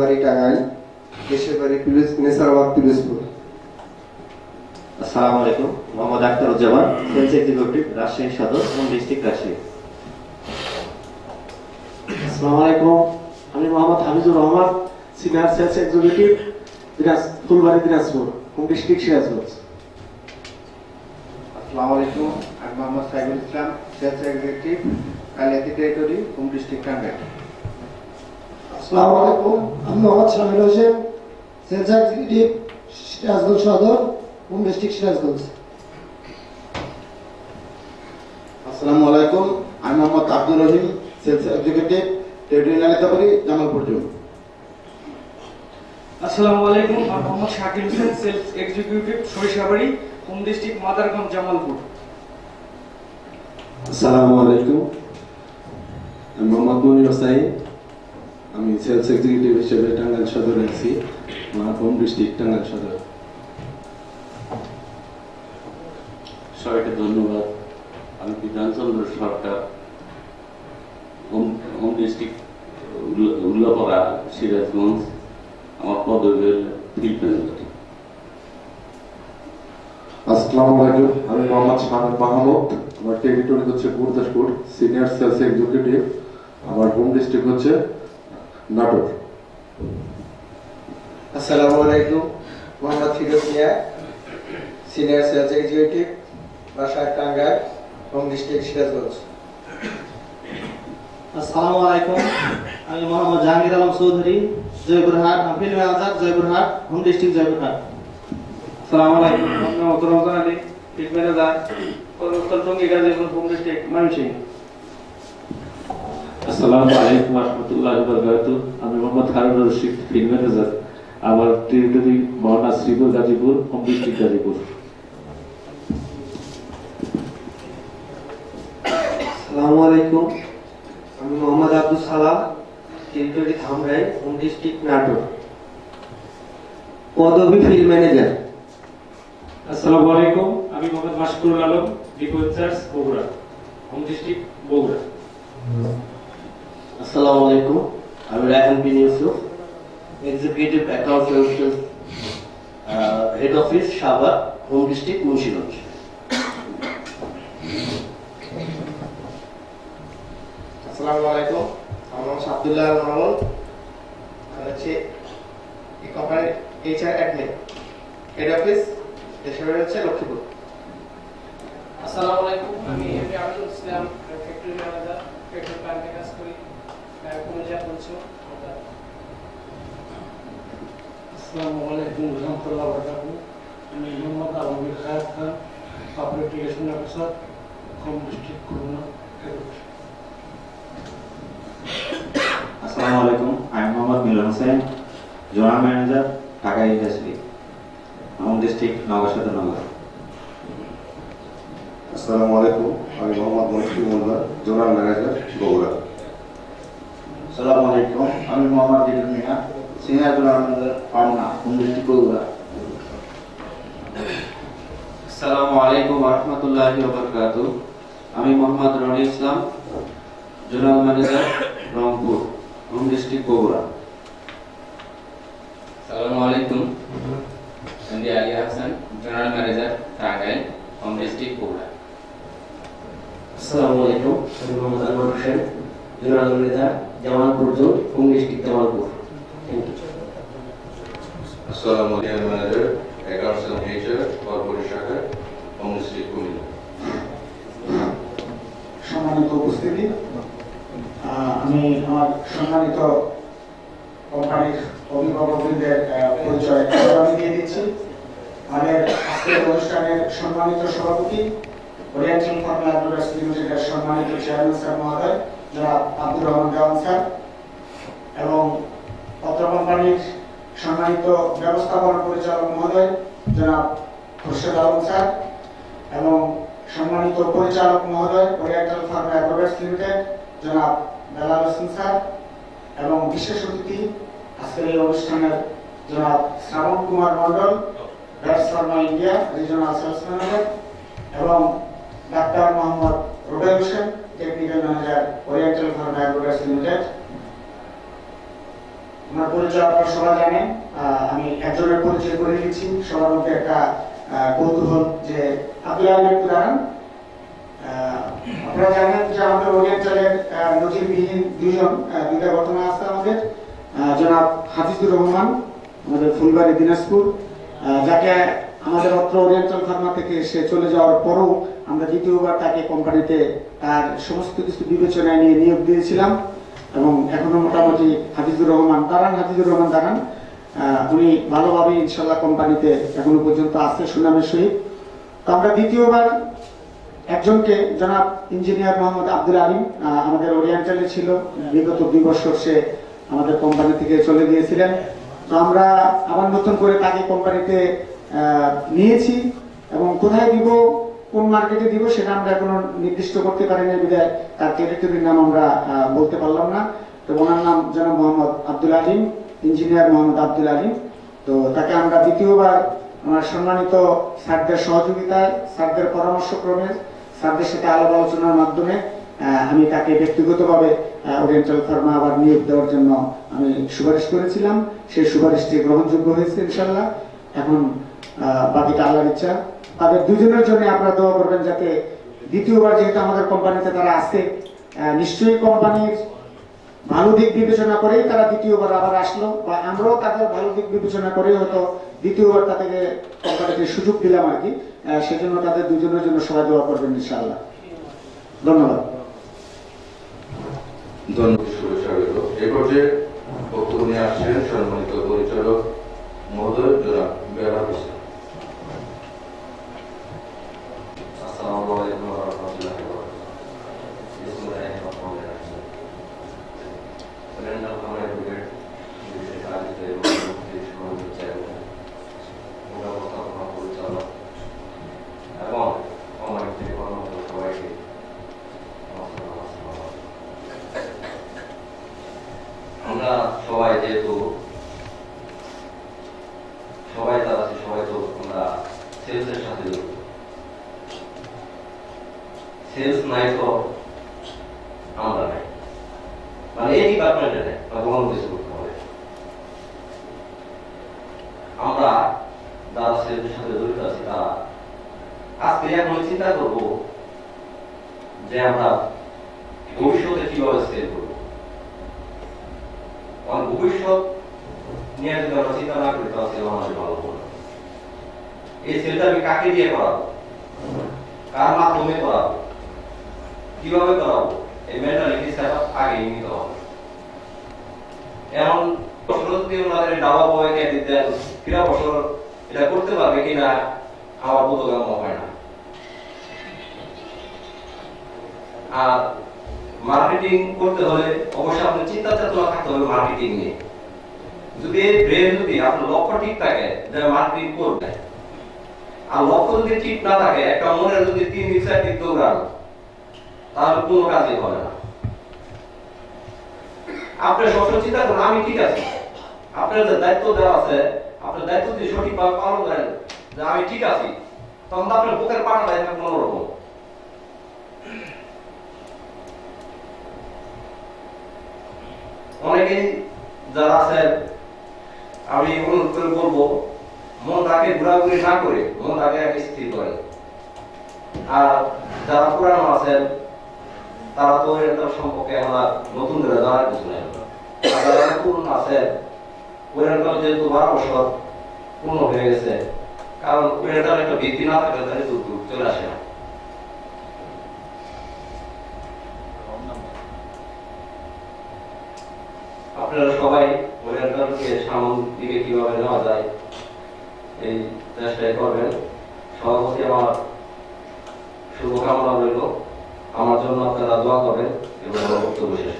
বাড়ি টাঙ্গাইল দেশের বাড়ি পিরোজ নেসারাবাদ পিরোজপুর। আসসালামু আলাইকুম মোহাম্মদ আখতারুজ্জামান সেলস এক্সিকিউটিভ রাজশাহী সদর এবং ডিস্ট্রিক্ট রাজশাহী। আসসালামু আলাইকুম আমি Mohammad Hamidur Rahman senior sales executive দিনাজ ফুলবাড়ি দিনাজপুর হোম ডিস্ট্রিক্ট সিরাজগঞ্জ। আসসালামু আলাইকুম আমি Mohammad Saiful Islam sales executive Kaliati territory home district Tangail. আসসালামু আলাইকুম। আমি মোহাম্মদ শামিল হোসেন সেলস এক্সিকিউটিভ সিরাজগঞ্জ সদর হোম ডিস্ট্রিক্ট সিরাজগঞ্জ। আসসালামু আলাইকুম। আমি Mohammad Abdur Rahim sales executive territory Nalitapuri Jamalpur zone. আসসালামু আলাইকুম আমি Mohammad Shakil Hossain sales executive Sarishabari home district Madarganj Jamalpur. আসসালামু আলাইকুম। আমি মোহাম্মদ মনির হোসাইন আমি সেলস এক্সিকিউটিভ হিসেবে টাঙ্গাইল সদরে আছি আমার হোম ডিস্ট্রিক্ট টাঙ্গাইল সদর। সবাইকে ধন্যবাদ। আমি Bidhanchandra Sarkar? Home home district উল্লা- উল্লাপাড়া সিরাজগঞ্জ আমার পদবী ফিল্ড ম্যানেজার আসসালামু আলাইকুম আমি মোহাম্মদ শাহাদ মাহমুদ। আমার টেরিটরি হচ্ছে গুরদাসপুর সিনিয়র সেলস এক্সিকিউটিভ আমার হোম ডিস্ট্রিক্ট হচ্ছে নাটোর আসসালামু আলাইকুম। Mohammad Firoz Mia senior sales executive বাসায় টাঙ্গাইল হোম ডিস্ট্রিক্ট সিরাজগঞ্জ। আসসালামু আলাইকুম। আমি Mohammad Jahangir Alam Chowdhury Joypurhat field manager Joypurhat home district Joypurhat. আসসালামু আলাইকুম। আমি মোহাম্মদ রমজান আলী ফিল্ড ম্যানেজার কর্মস্থল টঙ্গী গাজীপুর হোম ডিস্ট্রিক্ট ময়মনসিংহ। আসসালামু আলাইকুম রহমতুল্লাহ বরকাত আমি মোহাম্মদ হারুন রশিদ ফিল্ড ম্যানেজার আমার টেরিটরি মহানা শ্রীপুর গাজীপুর হোম ডিস্ট্রিক্ট গাজীপুর। আসসালামু আলাইকুম। আমি Mohammad Abdul Salam territory Dhamrai home district Natore. পদবী ফিল্ড ম্যানেজার। আসসালামু আলাইকুম। আমি Mohammad Mashkurul Alam depot in charge Bogura home district Bogura. আসসালামু আলাইকুম। আমি Raihan Bin Yusuf executive account services head office Savar home district Munshiganj. আসসালামু আলাইকুম। আমার নাম আব্দুল্লাহ মামুন। আমি হচ্ছে এই কোম্পানির এইচআর অ্যাডমিন হেড অফিস দেশের বাড়ি হচ্ছে লক্ষ্মীপুর। আসসালামু আলাইকুম। আমি MD Abdul Islam factory manager petrol যা বলছো আসসালামু আলাইকুম রহমতুল্লাহ বরকাতু আমি মোহাম্মদ আলমগীর ডিস্ট্রিক্ট খুলনা আসসালামু আলাইকুম zonal manager Dhaka industry home district নগর সদর নগর আসসালামু আলাইকুম আমি মোহাম্মদ মনির মোল্লা জোনাল ম্যানেজার বগুড়া আসসালামু আলাইকুম। আমি Mohammad Didul Mia senior manager Pabna home district Bogura আসসালামু আলাইকুম রহমতুল্লাহি ওবরকাতু আমি Mohammad Roni Islam zonal manager Rangpur home district Bogura আসসালামু আলাইকুম। MD Ali Hasan general manager Tangail home district Bogura আসসালামু আলাইকুম আমি Mohammad Anwar Hossain zonal manager Jamalpur zone home district Jamalpur. Thank you আসসালামু আলাইকুম manager accounts and HR corporate শাখা home district Comilla সম্মানিত উপস্থিতি আমি আমার সম্মানিত কোম্পানির অভিভাবকদের পরিচয় আমি দিয়ে দিচ্ছি। আমাদের আজকের অনুষ্ঠানের সম্মানিত সভাপতি ওরিয়েন্টাল ফার্মা অ্যাডভার্টাইজ লিমিটেডের সম্মানিত চেয়ারম্যান স্যার মহোদয়। জনাব আব্দুর রহমান দেওয়ান স্যার এবং পত্র কোম্পানির সম্মানিত ব্যবস্থাপনা পরিচালক মহোদয়, জনাব খুরশেদ আলম স্যার এবং সম্মানিত পরিচালক মহোদয় ওরিয়েন্টাল ফার্মা অ্যাগ্রোভেটস লিমিটেড, জনাব বেলাল হোসেন স্যার এবং বিশেষ অতিথি আজকের এই অনুষ্ঠানের জনাব Shrabon Kumar Mondal bats Pharma India regional sales manager এবং doctor Mohammad Rubel Hossain technical manager Oriental Pharma Agrovets Limited. ওনার পরিচয় আপনারা সবাই জানেন। আমি একজনের পরিচয় করে দিচ্ছি। সবার মধ্যে একটা কৌতূহল যে আব্দুল আলী একটু দাঁড়ান। আপনারা জানেন যে আমাদের ওরিয়েন্টালের আহ, নজিরবিহীন দুজন দুইটা ঘটনা আছে আমাদের। জনাব হাফিজুর রহমান আমাদের ফুলবাড়ি দিনাজপুর। যাকে আমাদের অত্র ওরিয়েন্টাল ফার্মা থেকে সে চলে যাওয়ার পরও আমরা দ্বিতীয়বার তাকে কোম্পানিতে তার সমস্ত কিছু বিবেচনায় নিয়ে নিয়োগ দিয়েছিলাম এবং এখনও মোটামুটি হাফিজুর রহমান দাঁড়ান, হাফিজুর রহমান দাঁড়ান। উনি ভালোভাবে ইনশাল্লাহ কোম্পানিতে এখনও পর্যন্ত আছে, সুনামের সহিত। তো আমরা দ্বিতীয়বার একজনকে জনাব ইঞ্জিনিয়ার মোহাম্মদ আব্দুল আলিম আমাদের ওরিয়েন্টালে ছিল। বিগত দুই বছর সে আমাদের কোম্পানি থেকে চলে গিয়েছিলেন। তো আমরা আবার নতুন করে তাকে কোম্পানিতে নিয়েছি এবং কোথায় দিব, কোন মার্কেটে দিব সেটা আমরা এখনও নির্দিষ্ট করতে পারি না বিদায় তার টেরিটরির নাম আমরা বলতে পারলাম না। তো ওনার নাম জনাব মোহাম্মদ আব্দুল আলিম ইঞ্জিনিয়ার মোহাম্মদ আব্দুল আলিম তো তাকে আমরা দ্বিতীয়বার আমার সম্মানিত স্যারদের সহযোগিতায়, স্যারদের পরামর্শক্রমে, স্যারদের সাথে আলাপ আলোচনার মাধ্যমে আমি তাকে ব্যক্তিগতভাবে ওরিয়েন্টাল ফার্মা আবার নিয়োগ দেওয়ার জন্য আমি সুপারিশ করেছিলাম। সেই সুপারিশটি গ্রহণযোগ্য হয়েছে ইনশাল্লাহ এখন বাকিটা আল্লাহর ইচ্ছা। তাদের দুজনের জন্য আপনারা দোয়া করবেন যাতে দ্বিতীয়বার যেহেতু আমাদের কোম্পানিতে তারা আহ, নিশ্চয়ই কোম্পানির ভালো দিক বিবেচনা করেই তারা দ্বিতীয়বার আবার আসলো বা আমরাও তাদের ভালো দিক বিবেচনা করে হয়তো দ্বিতীয়বার তাদেরকে কোম্পানিতে সুযোগ দিলাম আর কি। সেজন্য তাদের দুজনের জন্য সবাই দোয়া করবেন ইনশাআল্লাহ। ধন্যবাদ। ধন্যবাদ এই পর্যায়ে বক্তব্য নিয়ে আসছেন সম্মানিত পরিচালক মহোদয় জনাব বেলা হোসেন আসসালামু আলাইকুম ওয়া রাহমাতুল্লাহি ওয়া বারাকাতুহু বিসমিল্লাহির রহমানির রহিম ওরিয়েন্টাল কমান্ড ব্রিগেড বিশেষ আয়োজিত এবং মুক্তির সম্মানিত চেয়ারম্যান মুখ্য পরিচালক এবং কমান্ড থেকে কর্মরত সবাইকে আমার সালাম, আসসালামু আলাইকুম। আমরা সবাই যেহেতু সবাই তার আছে সবাই তো আমরা সেলসের সাথে জড়িত সেলস নাই তো আমরা নাই মানে এই ডিপার্টমেন্টে নেই বা কোনো কিছু করতে হবে আমরা যারা সেলসের সাথে জড়িত আছি তারা আজকে এখন চিন্তা করব যে আমরা ভবিষ্যতে কীভাবে সেল করব কারণ ভবিষ্যৎ নিয়ে চিন্তা না করি সেল আমাদের ভালো হবে। এই সেলটা আমি কাকে দিয়ে করাবো? কার মাধ্যমে করাবো? কীভাবে করাবো? এই মেন্টালিটি সেট আগে নিতে হবে। এমন যদি ওনাদের ডাবা বয়কে দিতেন ফিরা বছর এটা করতে পারবে কিনা আমার বোধগম্য হয় না। আর মার্কেটিং করতে হলে অবশ্যই আপনার চিন্তা চেতনা থাকতে হবে মার্কেটিং নিয়ে। যদি এই ব্রেন যদি আপনার লক্ষ্য ঠিক থাকে যে মার্কেটিং করবে আর লক্ষ্য যদি ঠিক না থাকে, একটা মনের যদি তিন দিক চার দৌড়ানো তাহলে কোনো কাজই হবে না। আপনার সবসময় চিন্তা করুন, আমি ঠিক আছি। আপনার যে দায়িত্ব দেওয়া আছে, আপনার দায়িত্ব যদি সঠিকভাবে পালন করেন, যে আমি ঠিক আছি, তখন তো আপনার বুকের পাটা দেয় কোনোরকম অনেকেই যারা আছেন আমি অনুরোধ করে বলব মনটাকে ঘোরাঘুরি না করে মনটাকে আগে স্থির করে। আর যারা পুরানো আছেন, তারা তো এটা সম্পর্কে আমার নতুন করে জানার কিছু নেই। আর যারা পুরনো আছেন ওইরকম যেহেতু বারো বছর পূর্ণ হয়ে গেছে, কারণ ওইটার একটা ভিত্তি না থাকলে তাহলে দূর দূর চলে আসে না। আপনারা সবাই ওরিয়েন্টালকে সামন দিকে কীভাবে নেওয়া যায়, এই চেষ্টাই করবেন। সভাপতি আমার শুভকামনা রইল। আমার জন্য আপনারা দোয়া করবেন এবং আমার বক্তব্য শেষ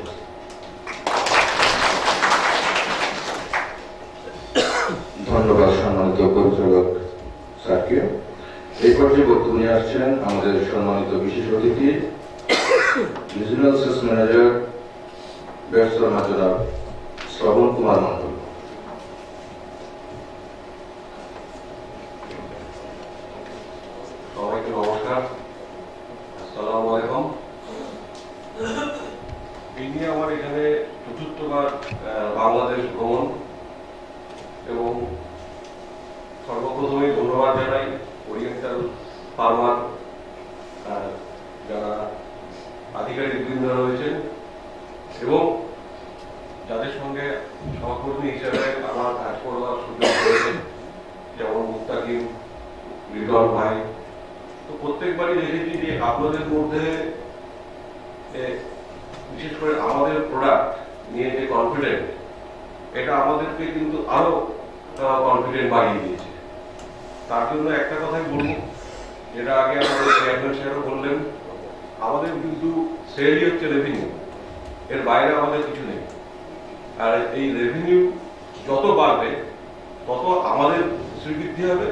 ধন্যবাদ সম্মানিত পরিচালক স্যারকে। এই পর্যায়ে বক্তব্য নিয়ে আসছেন আমাদের সম্মানিত বিশেষ অতিথি রিজিনাল সেলস ম্যানেজার ব্যবসা জনাব শ্রবণ কুমার মন্ডল সবাইকে নমস্কার আসসালামু আলাইকুম এই নিয়ে আমার এখানে চতুর্থবার আহ, বাংলাদেশ ভ্রমণ সহকর্মী হিসেবে আমার কাজ করবার সুযোগ হয়েছে যেমন মুক্তাকিম লিটন ভাই তো প্রত্যেকবারই দেখেছি যে আপনাদের মধ্যে বিশেষ করে আমাদের প্রোডাক্ট নিয়ে যে কনফিডেন্ট এটা আমাদেরকে কিন্তু আরও কনফিডেন্ট বাড়িয়ে দিয়েছে। তার জন্য একটা কথাই বলব, যেটা আগে আমাদের চেয়ারম্যান সাহেবও বললেন, আমাদের কিন্তু সেলই হচ্ছে রেভিনিউ এর বাইরে আমাদের কিছু নেই। আর এই রেভিনিউ যত বাড়বে, তত আমাদের শ্রীবৃদ্ধি হবে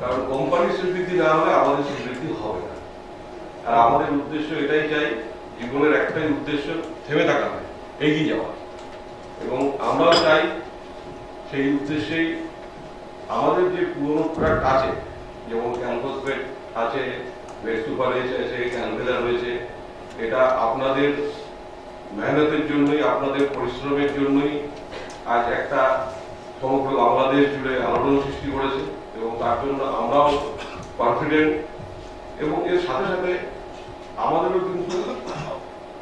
কারণ কোম্পানির শ্রীবৃদ্ধি না হলে আমাদের শ্রীবৃদ্ধি হবে না। আর আমাদের উদ্দেশ্য এটাই চাই, জীবনের একটাই উদ্দেশ্য, থেমে থাকা। নয় এগিয়ে যাওয়া। এবং আমরাও চাই সেই উদ্দেশ্যেই আমাদের যে পুরনো প্রোডাক্ট আছে, যেমন ক্যাম্পাস বেড আছে বেড সুপারেজ আছে ক্যানভেলার রয়েছে এটা আপনাদের মেহনতের জন্যই, আপনাদের পরিশ্রমের জন্যই আজ একটা সমগ্র বাংলাদেশ জুড়ে আলোড়ন সৃষ্টি করেছে। এবং তার জন্য আমরাও কনফিডেন্ট এবং এর সাথে সাথে আমাদেরও কিন্তু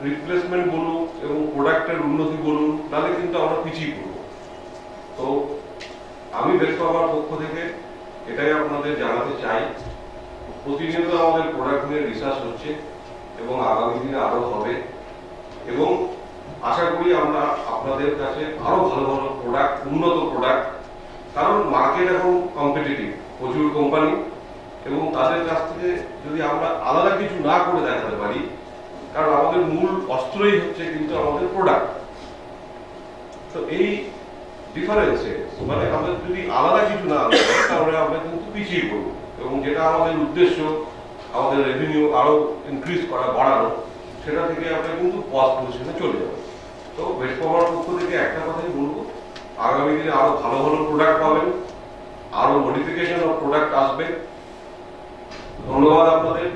রিপ্লেসমেন্ট বলুন এবং প্রোডাক্টের উন্নতি বলুন, তাহলে কিন্তু আমরা পিছিয়ে পড়ব। তো আমি বেশ আমার পক্ষ থেকে এটাই আপনাদের জানাতে চাই, প্রতিনিয়ত আমাদের প্রোডাক্ট নিয়ে রিসার্চ হচ্ছে এবং আগামী দিনে আরও হবে এবং আশা করি আমরা আপনাদের কাছে আরও ভালো ভালো প্রোডাক্ট উন্নত প্রোডাক্ট কারণ মার্কেট এখন কম্পিটিটিভ প্রচুর কোম্পানি এবং তাদের কাছ থেকে যদি আমরা আলাদা কিছু না করে দেখাতে পারি, কারণ আমাদের মূল অস্ত্রই হচ্ছে কিন্তু আমাদের প্রোডাক্ট তো এই ডিফারেন্সে মানে আমাদের যদি আলাদা কিছু না তাহলে আমরা কিন্তু পিছিয়ে পড়ব এবং যেটা আমাদের উদ্দেশ্য, আমাদের রেভিনিউ আরও ইনক্রিজ করা, বাড়ানো, সেটা থেকে আমরা কিন্তু পথ পজিশনে চলে যাব। তো ওয়েস্ট পাওয়ার পক্ষ থেকে একটা কথাই বলব আগামী দিনে আরও ভালো ভালো প্রোডাক্ট পাবেন। আরও মডিফিকেশন অফ প্রোডাক্ট আসবে। ধন্যবাদ আপনাদের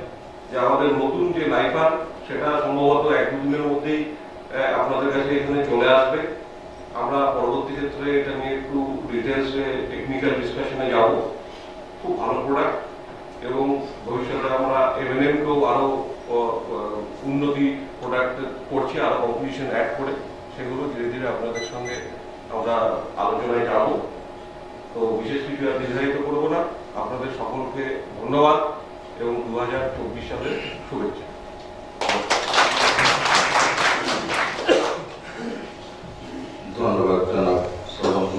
যে আমাদের নতুন যে লাইফার সেটা সম্ভবত এক দুদিনের মধ্যেই আপনাদের কাছে এখানে চলে আসবে। আমরা পরবর্তী ক্ষেত্রে এটা নিয়ে একটু ডিটেলসে টেকনিক্যাল ডিসকাশনে যাব। খুব ভালো প্রোডাক্ট এবং ভবিষ্যতে আমরা এমএনএম কেও আরও আহ, আহ, উন্নতি প্রোডাক্ট করছি আরও কম্পিটিশন অ্যাড করে। সেগুলো ধীরে ধীরে আপনাদের সঙ্গে আমরা আলোচনায় যাব। তো বিশেষ কিছু আর দীর্ঘায়িত করব না। আপনাদের সকলকে ধন্যবাদ এবং দু হাজার চব্বিশ সালের শুভেচ্ছা। ধন্যবাদ জনাব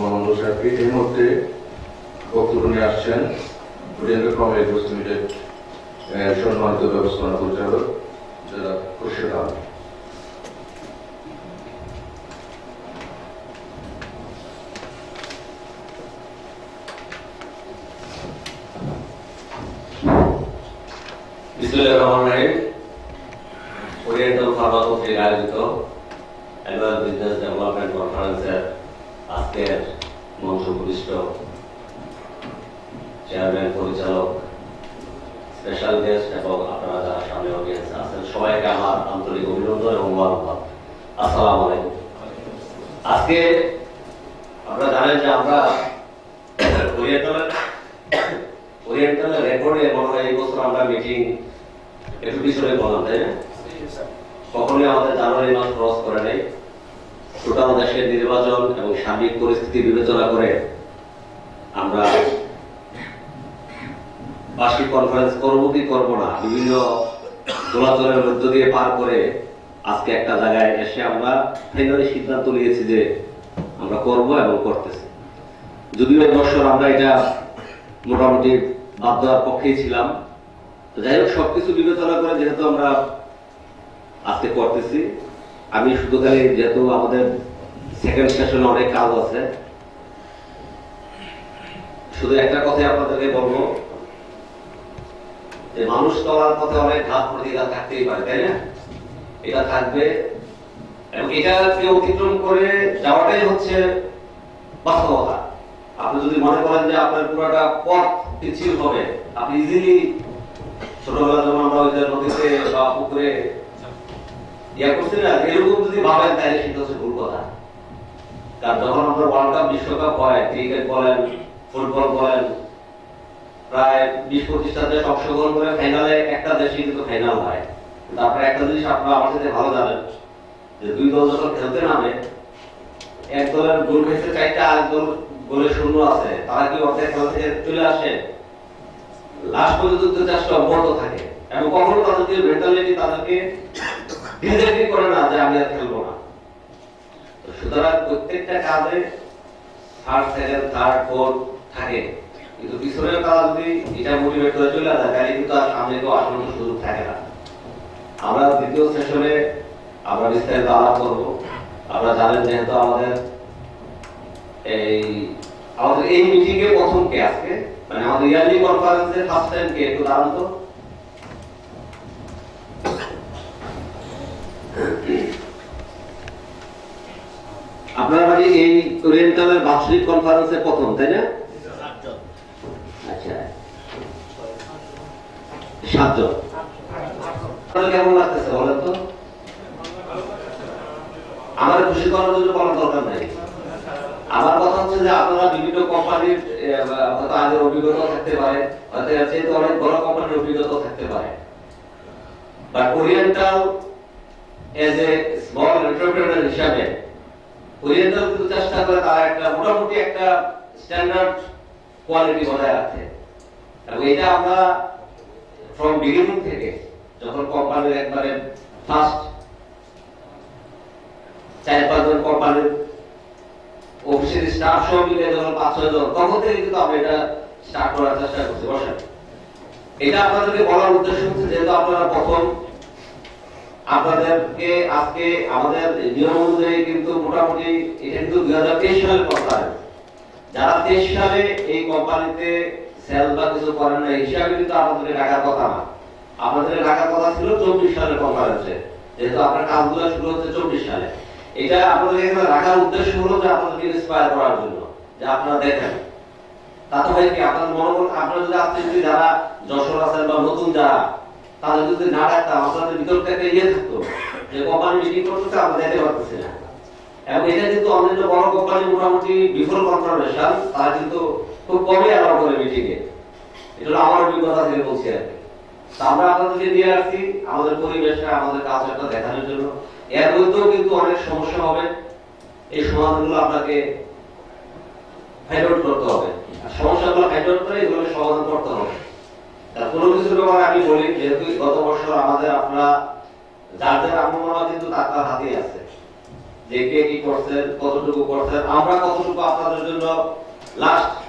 মন্ডল সাহেবকে এই মুহূর্তে বক্তব্য নিয়ে আসছেন প্রিয়াঙ্কা লিমিটেড এর সম্মানিত ব্যবস্থাপনা পরিচালক যারা খুরশেদ আলম বিসমুল্লাহ রহমান রহিম ওরিয়েন্টাল ফার্মা কর্তৃক আয়োজিত অ্যানুয়াল বিজনেস ডেভেলপমেন্ট কনফারেন্সের আজকের মঞ্চ উপবিষ্ট চেয়ারম্যান পরিচালক স্পেশাল গেস্ট এবং আপনারা যারা সামনে অডিয়েন্স আছেন, সবাইকে আমার আন্তরিক অভিনন্দন এবং মোবারকবাদ আসসালামু আলাইকুম। আজকে আপনারা জানেন যে আমরা ওরিয়েন্টালের ওরিয়েন্টালের রেকর্ডে মনে হয় এই বছর আমরা মিটিং একটু পিছনে বললাম তাই না? কখনোই আমাদের জানুয়ারি মাস ক্রস করে নাই। টোটাল দেশের নির্বাচন এবং সার্বিক পরিস্থিতি বিবেচনা করে আমরা বার্ষিক কনফারেন্স করব কি করব না? বিভিন্ন দোলাচলের মধ্য দিয়ে পার করে আজকে একটা জায়গায় এসে আমরা ফাইনালি সিদ্ধান্ত নিয়েছি যে আমরা করব এবং করতেছি। যদিও এই বছর আমরা এটা মোটামুটি বাদ দেওয়ার পক্ষেই ছিলাম। যাই হোক, সবকিছু বিবেচনা করে যেহেতু আমরা আজকে করতেছি, আমি শুধু খালি যেহেতু আমাদের সেকেন্ড সেশনে অনেক কাজ আছে, শুধু একটা কথাই আপনাদেরকে বলব যে মানুষ চলার পথে অনেক ঘাত প্রতিঘাত থাকতেই পারে, তাই না? এটা থাকবে। এবং এটাকে অতিক্রম করে যাওয়াটাই হচ্ছে বাস্তবতা। আপনি যদি মনে করেন যে আপনার পুরোটা পথ পিছিল হবে, আপনি ইজিলি ছোটবেলা যখন আমরা ওই যে নদীতে বা পুকুরে ইয়া করছি না, এরকম যদি ভাবেন, তাহলে সেটা হচ্ছে ভুল কথা। কারণ যখন আমরা ওয়ার্ল্ড কাপ বিশ্বকাপ হয় ক্রিকেট বলেন ফুটবল বলেন প্রায় বিশ পঁচিশটা দেশ অংশগ্রহণ করে ফাইনালে একটা দেশই কিন্তু ফাইনাল হয়। কিন্তু একটা জিনিস আপনারা আমার সাথে ভালো জানেন, যে দুই দল যখন খেলতে নামে, এক দলের গোল খেয়েছে চারটা আর দল গোলে শূন্য আছে, তারা কি অর্ধেক খেলা থেকে চলে আসে? লাস্ট পর্যন্ত চেষ্টা অব্যাহত থাকে। এবং কখনো তাদেরকে মেন্টালিটি তাদেরকে ডিজাইন করে না যে আমি আর খেলব না। সুতরাং প্রত্যেকটা কাজে ফার্স্ট সেকেন্ড থার্ড ফোর্থ থাকে। কিন্তু পিছনের কাজ যদি এটা মোটিভেট করে চলে তাহলে কিন্তু আর সামনে কেউ সুযোগ থাকে না। আমরা দ্বিতীয় সেশনে আমরা বিস্তারিত আলাপ আপনারা জানেন যেহেতু আমাদের এই আমাদের এই মিটিং প্রথম কে আজকে? মানে আমাদের ইয়ারলি কনফারেন্সে ফার্স্ট টাইম কে একটু দাঁড়ান তো? মানে এই ওরিয়েন্টালের বার্ষিক কনফারেন্সে প্রথম, তাই না? সাতজন কেমন লাগতেছে বলেন তো? আমার খুশি করার জন্য বলার দরকার নাই। আমার কথা হচ্ছে যে আপনারা বিভিন্ন কোম্পানির হয়তো আগের অভিজ্ঞতা থাকতে পারে, হয়তো চেয়ে অনেক বড় কোম্পানির অভিজ্ঞতা থাকতে পারে। But Oriental as a small entrepreneur হিসাবে ওরিয়েন্টাল কিন্তু চেষ্টা করে তারা একটা মোটামুটি একটা স্ট্যান্ডার্ড কোয়ালিটি বজায় রাখতে। এবং এটা আমরা ফ্রম বিগিনিং থেকে যখন কোম্পানির একবারে ফার্স্ট চার পাঁচজন কোম্পানির অফিসের স্টাফ সহ মিলে যখন পাঁচ ছয় জন, তখন থেকে কিন্তু আমরা এটা স্টার্ট করার চেষ্টা করছি। বসেন। এটা আপনাদেরকে বলার উদ্দেশ্য হচ্ছে যেহেতু আপনারা প্রথম, আপনাদেরকে আজকে আমাদের নিয়ম অনুযায়ী কিন্তু মোটামুটি এটা কিন্তু দুই হাজার তেইশ সালের কথা যারা তেইশ সালে এই কোম্পানিতে সেল বা কিছু করেন না হিসাবে কিন্তু আপনাদেরকে ডাকার কথা না। আপনাদের ডাকার কথা ছিল চব্বিশ সালের কনফারেন্সে যেহেতু আপনার কাজগুলো শুরু হচ্ছে চব্বিশ সালে। এটা আপনাদের এখানে রাখার উদ্দেশ্য হলো যে আপনাদেরকে ইন্সপায়ার করার জন্য, যে আপনারা দেখেন। তাতে হয় কি আপনার মনোবল আপনারা যদি আজকে যদি যারা যশোর আছেন বা নতুন যারা, তাদের যদি না ডাকতাম, আপনাদের ভিতর থেকে ইয়ে থাকতো, যে কোম্পানি মিটিং করতেছে আমরা যেতে পারতেছি না। এবং এটা কিন্তু অন্যান্য বড় কোম্পানি মোটামুটি বিফল কনফার্মেশন তারা কিন্তু কোনো কিছুর ব্যাপারে আমি বলি, যেহেতু গত বছর আমাদের আপনারা যার যার আমলনামা কিন্তু তার তার আছে। যে কে কি করছেন কতটুকু করছেন আমরা কতটুকু আপনাদের জন্য লাস্ট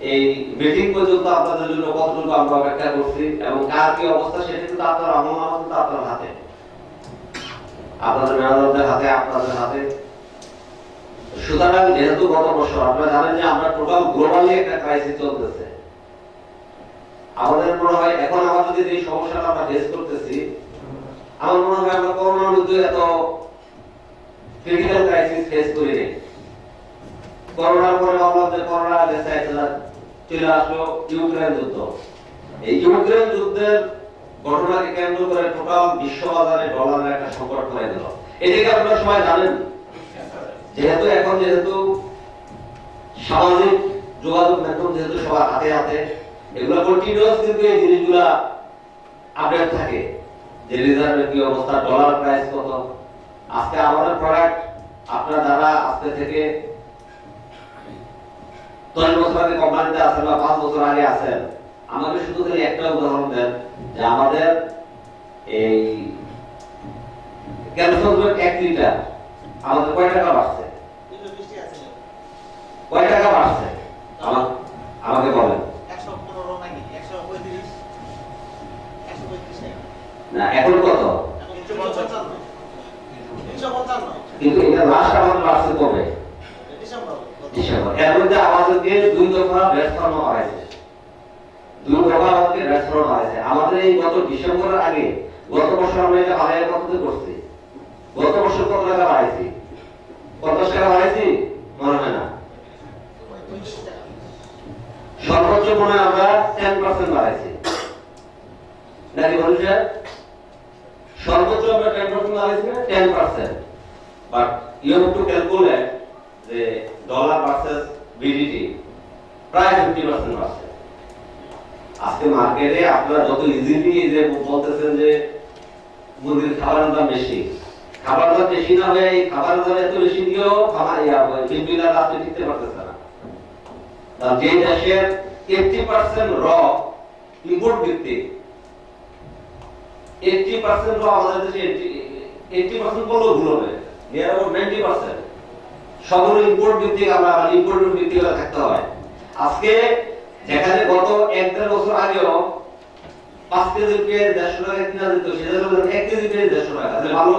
এই মিটিং পর্যন্ত আপনাদের জন্য কতটুকু আমরা অপেক্ষা করছি এবং কার কি অবস্থা সেটা কিন্তু আপনার আমলনামা কিন্তু আপনার হাতে। আপনাদের ম্যানেজারদের হাতে, আপনাদের হাতে। সুতরাং যেহেতু গত বছর আপনারা জানেন যে আমরা টোটাল গ্লোবালি একটা ক্রাইসিস চলতেছে। আমাদের মনে হয় এখন আমরা যদি এই সমস্যাটা আমরা ফেস করতেছি, আমার মনে হয় আমরা করোনার মধ্যে এত ক্রিটিক্যাল ক্রাইসিস ফেস করোনার পরে যে করোনা চলে আসলো ইউক্রেন যুদ্ধ। এই ইউক্রেন যুদ্ধের ঘটনাকে কেন্দ্র করে টোটাল বিশ্ব বাজারে ডলারের একটা সংকট হয়ে গেল এটাকে আপনারা সবাই জানেন। যেহেতু এখন যেহেতু সামাজিক যোগাযোগ মাধ্যম যেহেতু সবার হাতে হাতে, এগুলো কন্টিনিউয়াস কিন্তু এই জিনিসগুলা আপডেট থাকে। যে রিজার্ভের কি অবস্থা ডলার প্রাইস কত? আজকে আমাদের প্রোডাক্ট আপনারা যারা আজকে থেকে দশ বছর আগে কোম্পানিতে আছেন বা পাঁচ বছর আগে আছেন। আমাকে শুধু খালি একটা উদাহরণ দেন যে আমাদের এই এক লিটার আমাদের কয় টাকা বাড়ছে? কয় টাকা বাড়ছে? আমাকে বলেন। না এখন কত? কিন্তু এটা লাস্ট আমাদের বাড়ছে কবে? সর্বোচ্চ মনে আমরা টেন পার্সেন্ট বাড়াইছি। সর্বোচ্চ আমরা ten percent বাড়াইছি ten percent but you have to calculate যে ডলার ভার্সেস বিডিটি প্রায় ফিফটি পার্সেন্ট বাড়ছে আজকে মার্কেটে আপনারা যত ইজিলি যে বলতেছেন যে মুরগির খাবারের দাম বেশি খাবার দাবার বেশি না হয়ে এই খাবার দাবার এত বেশি দিয়েও খাবার ফিলিপিনা রাষ্ট্রে টিকতে পারতেছে না। যে দেশের এইটটি পার্সেন্ট র ইম্পোর্ট ভিত্তিক এইটটি পার্সেন্ট র আমাদের দেশে এইটটি পার্সেন্ট বললেও ভুল হবে নিয়ার নাইনটি পার্সেন্ট সবগুলো ইম্পোর্ট ভিত্তিক আমরা ইম্পোর্ট ভিত্তিক থাকতে হয়। আজকে যেখানে গত এক দেড় বছর আগেও পাঁচ কেজি পেঁয়াজ দেড়শো টাকা কিনা দিত সেটা এক কেজি পেঁয়াজ দেড়শো টাকা ভালো